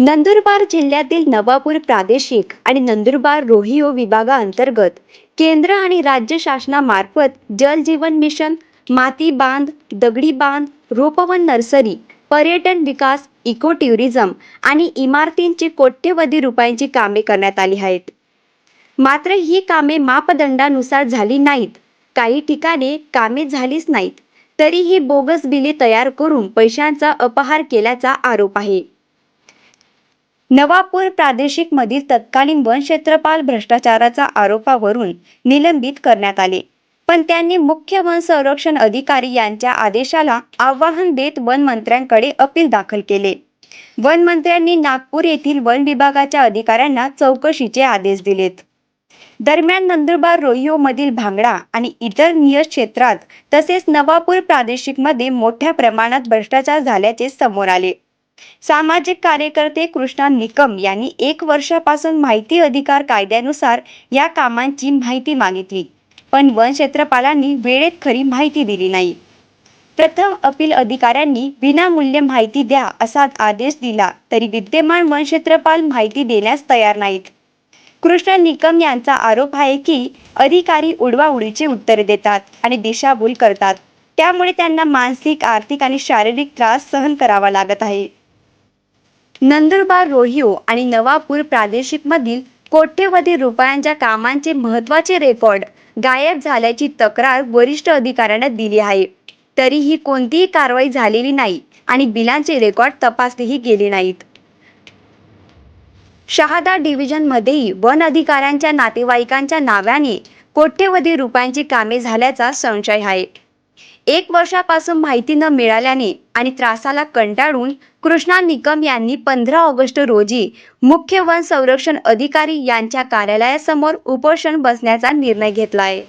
नंदुरबार जिल्ह्यातील नवापूर प्रादेशिक आणि नंदुरबार रोहिओ विभागाअंतर्गत केंद्र आणि राज्य शासनामार्फत जल जीवन मिशन माती बांध दगडी बांध रोपवन नर्सरी पर्यटन विकास इको टुरिझम आणि इमारतींची कोट्यवधी रुपयांची कामे करण्यात आली आहेत. मात्र ही कामे मापदंडानुसार झाली नाहीत. काही ठिकाणी कामे झालीच नाहीत. तरीही बोगस बिले तयार करून पैशांचा अपहार केल्याचा आरोप आहे. नवापूर प्रादेशिक मधील तत्कालीन वन क्षेत्रपाल भ्रष्टाचाराचा आरोपावरून निलंबित करण्यात आले. पण त्यांनी मुख्य वन संरक्षण अधिकारी यांच्या आदेशाला आव्हान देत वन मंत्र्यांकडे अपील दाखल केले. वन मंत्र्यांनी नागपूर येथील वन विभागाच्या अधिकाऱ्यांना चौकशीचे आदेश दिलेत. दरम्यान नंदुरबार रोहिओ मधील भांगडा आणि इतर नियत क्षेत्रात तसेच नवापूर प्रादेशिकमध्ये मोठ्या प्रमाणात भ्रष्टाचार झाल्याचे समोर आले. सामाजिक कार्यकर्ते कृष्णा निकम यांनी एक वर्षापासून माहिती अधिकार कायद्यानुसार या कामांची माहिती मागितली. पण वन क्षेत्रपालांनी वेळेत खरी माहिती दिली नाही. प्रथम अपील अधिकाऱ्यांनी विनामूल्य माहिती द्या असा आदेश दिला तरी विद्यमान वन क्षेत्रपाल माहिती देण्यास तयार नाहीत. कृष्ण निकम यांचा आरोप आहे की अधिकारी उडवाउडीचे उत्तरे देतात आणि दिशाभूल करतात. त्यामुळे त्यांना मानसिक आर्थिक आणि शारीरिक त्रास सहन करावा लागत आहे. नंदुरबार रोहिओ आणि नवापूर प्रादेशिकमधील कोट्यवधी रुपयांच्या कामांचे महत्त्वाचे रेकॉर्ड गायब झाल्याची तक्रार वरिष्ठ अधिकाऱ्यांना दिली आहे. तरीही कोणतीही कारवाई झालेली नाही आणि बिलांचे रेकॉर्ड तपासलेही गेले नाहीत. शहादा डिव्हिजनमध्येही वन अधिकाऱ्यांच्या नातेवाईकांच्या नावाने कोट्यवधी रुपयांची कामे झाल्याचा संशय आहे. एक वर्षापासून माहिती न मिळाल्याने आणि त्रासाला कंटाळून कृष्णा निकम यांनी पंधरा ऑगस्ट रोजी मुख्य वन संरक्षण अधिकारी यांच्या कार्यालयासमोर उपोषण बसण्याचा निर्णय घेतला आहे.